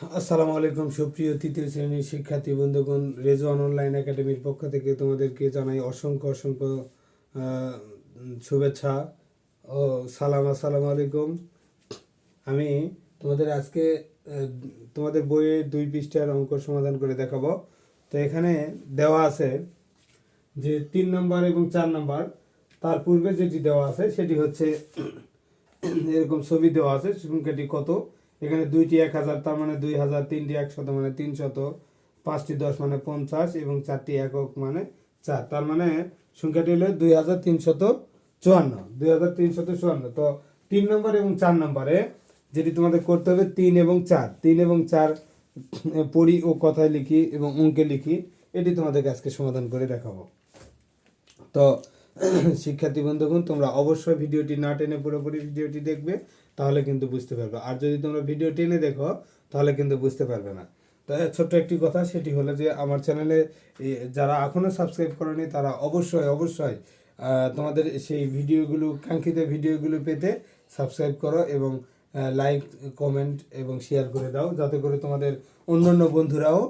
আসসালামু আলাইকুম, সুপ্রিয় তৃতীয় শ্রেণির শিক্ষার্থী বন্ধুগণ, রেজওয়ান অনলাইন একাডেমির পক্ষ থেকে তোমাদেরকে জানাই অসংখ্য অসংখ্য শুভেচ্ছা ও সালাম। আসসালামু আলাইকুম। আমি তোমাদের আজকে তোমাদের বইয়ে দুই পৃষ্ঠার অঙ্ক সমাধান করে দেখাবো। তো এখানে দেওয়া আছে যে তিন নম্বর এবং চার নম্বর, তার পূর্বে যেটি দেওয়া আছে সেটি হচ্ছে, এরকম ছবি দেওয়া আছে সংখ্যাটি কত? এখানে দুইটি এক হাজার, তার মানে দুই হাজার, তিনটি একশত মানে তিনশত, পাঁচটি দশ মানে পঞ্চাশ এবং চারটি একক মানে চার। তার মানে সংখ্যাটি হলো দুই হাজার তিনশত চুয়ান্ন। দুই হাজার তিনশত চুয়ান্ন। তো তিন নম্বর এবং চার নম্বরে যেটি তোমাদের করতে হবে, তিন এবং চার। তিন এবং চার পড়ি ও কথায় লিখি এবং অঙ্কে লিখি, এটি তোমাদেরকে আজকে সমাধান করে দেখাবো। তো শিক্ষার্থী বন্ধুগণ, তোমরা অবশ্যই ভিডিওটি না টেনে পুরোপুরি ভিডিওটি দেখবে। তাহলে কিন্তু বুঝতে পারবে। আর যদি তোমরা ভিডিও টেনে দেখো, তাহলে কিন্তু বুঝতে পারবে না। তো ছোট্ট একটি কথা, সেটি হলো যে আমার চ্যানেলে যারা এখনও সাবস্ক্রাইব করেনি, তারা অবশ্যই অবশ্যই তোমাদের সেই ভিডিওগুলো কাঙ্ক্ষিত ভিডিওগুলো পেতে সাবস্ক্রাইব করো এবং লাইক কমেন্ট এবং শেয়ার করে দাও, যাতে করে তোমাদের অন্যান্য বন্ধুরাও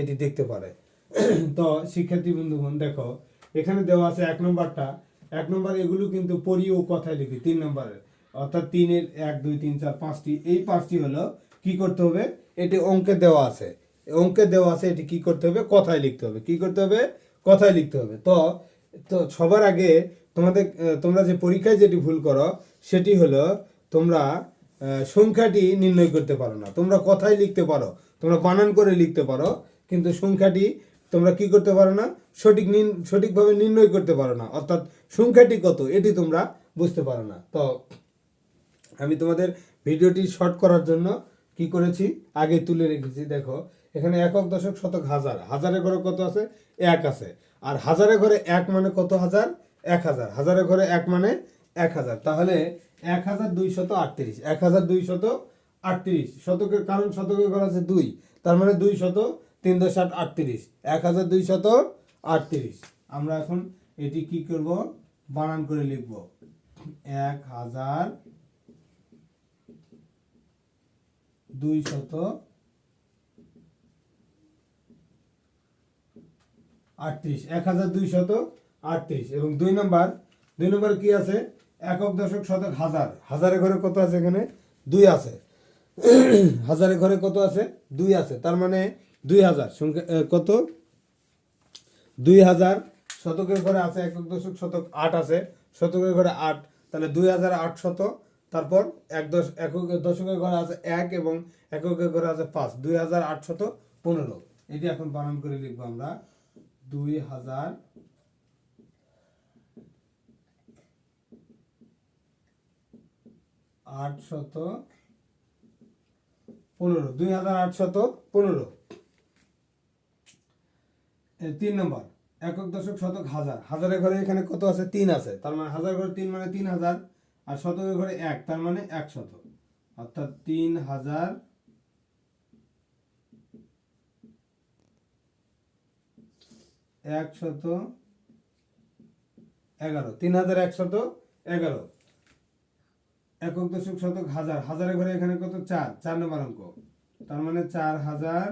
এটি দেখতে পারে। তো শিক্ষার্থী বন্ধুগণ, দেখো, এখানে দেওয়া আছে এক নম্বরটা। এক নম্বর এগুলো কিন্তু পড়ি কথায় লিখি। তিন নম্বরের অর্থাৎ তিনের এক, দুই, তিন, চার, পাঁচটি। এই পাঁচটি হলো কি করতে হবে? এটি অঙ্কে দেওয়া আছে। অঙ্কে দেওয়া আছে, এটি কি করতে হবে? কথায় লিখতে হবে। কি করতে হবে? কথায় লিখতে হবে। তো তো সবার আগে তোমাদের তোমরা যে পরীক্ষায় যেটি ভুল করো, সেটি হলো তোমরা সংখ্যাটি নির্ণয় করতে পারো না। তোমরা কথায় লিখতে পারো, তোমরা বানান করে লিখতে পারো, কিন্তু সংখ্যাটি তোমরা কি করতে পারো না? সঠিক সঠিকভাবে নির্ণয় করতে পারো না। অর্থাৎ সংখ্যাটি কত, এটি তোমরা বুঝতে পারো না। তো আমি তোমাদের ভিডিওটি শর্ট করার জন্য কি করেছি? আগে তুলে রেখেছি, দেখো। এখানে একক দশক শতক হাজার। হাজারের ঘরে কত আছে? এক আছে। আর হাজারের ঘরে এক মানে কত হাজার? এক হাজার। হাজারের ঘরে এক মানে এক হাজার। তাহলে এক হাজার দুই শত আটত্রিশ। এক হাজার দুই শত আটত্রিশ। শতকের কারণ শতকের ঘর আছে দুই। তার মানে দুই শত তিন দশ আট আটত্রিশ। এক হাজার দুই শত আটত্রিশ। আমরা এখন এটি কি করব? বানান করে লিখব। এক হাজার দুই শত আটত্রিশ। এক হাজার দুই শত আটত্রিশ। এবং দুই নম্বর দুই নম্বর কি আছে? একক দশক শতক হাজার। হাজারের ঘরে কত আছে এখানে? দুই আছে। হাজারের ঘরে কত আছে? দুই আছে। তার মানে দুই হাজার। সংখ্যা কত? দুই হাজার শতকের ঘরে আছে একক দশক শতক আট আছে। শতকের ঘরে আট। তাহলে দুই হাজার আট শত তারপর এক দশ, একক দশকের ঘরে আছে এক এবং এককের ঘরে আছে পাঁচ, দুই হাজার আট শত পনেরো। এটি এখন বানান করে লিখব আমরা। দুই হাজার আটশত পনেরো, দুই হাজার আটশত পনেরো। তিন নম্বর, একক দশক শতক হাজার। হাজারের ঘরে এখানে কত আছে? তিন আছে। তার মানে হাজার ঘরে তিন মানে তিন হাজার। আর শতকের ঘরে এক, তার মানে এক শত অর্থাৎ তিন হাজার একশত এগারো। তিন হাজার একশত এগারো। একক দশক শতক হাজার। হাজারের ঘরে এখানে কত? চার। চার নম্বর অঙ্ক। তার মানে চার হাজার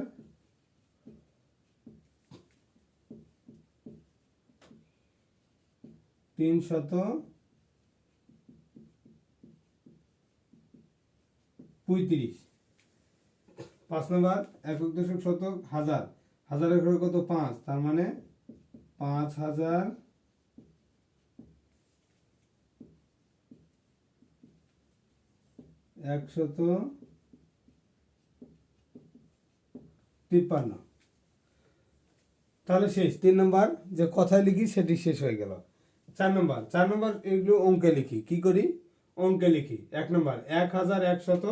তিন শত পঁয়ত্রিশ। পাঁচ নম্বর একক দশক শতক হাজার। হাজারের ঘরে কত? পাঁচ। তার মানে পাঁচ হাজার একশত তিপ্পান্ন। তাহলে শেষ। তিন নম্বর, যে কথায় লিখি সেটি শেষ হয়ে গেল। চার নম্বর চার নম্বর এগুলো অঙ্কে লিখি। কি করি? অঙ্কে লিখি। এক নম্বর, এক হাজার একশত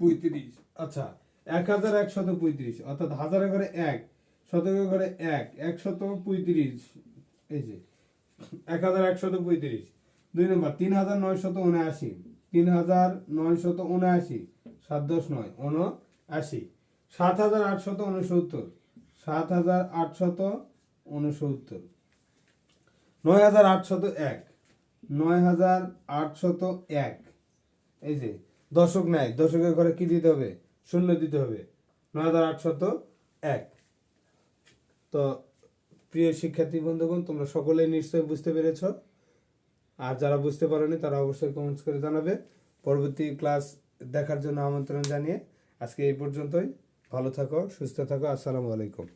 পঁয়ত্রিশ। আচ্ছা এক হাজার একশত পঁয়ত্রিশ, অর্থাৎ হাজারের ঘরে এক শতকের ঘরে এক, একশত পঁয়ত্রিশ। এই যে, এক হাজার একশত পঁয়ত্রিশ। দুই নম্বর, তিন হাজার নয়শত উনআশি, তিন হাজার নয়শত উনআশি, সাত দশ নয়, উনআশি। সাত হাজার আটশত উনসত্তর, সাত হাজার আটশত উনসত্তর। নয় হাজার আটশত এক নয় হাজার আটশত এক। এই যে দশক নাই দশকের ঘরে কি দিতে হবে? শূন্য দিতে হবে। নয় হাজার আটশত এক। তো, প্রিয় শিক্ষার্থী বন্ধুগণ, তোমরা সকলেই নিশ্চয়ই বুঝতে পেরেছ। আর যারা বুঝতে পারোনি, তারা অবশ্যই কমেন্টস করে জানাবে। পরবর্তী ক্লাস দেখার জন্য আমন্ত্রণ জানিয়ে আজকে এই পর্যন্তই। ভালো থাকো, সুস্থ থাকো। আসসালামু আলাইকুম।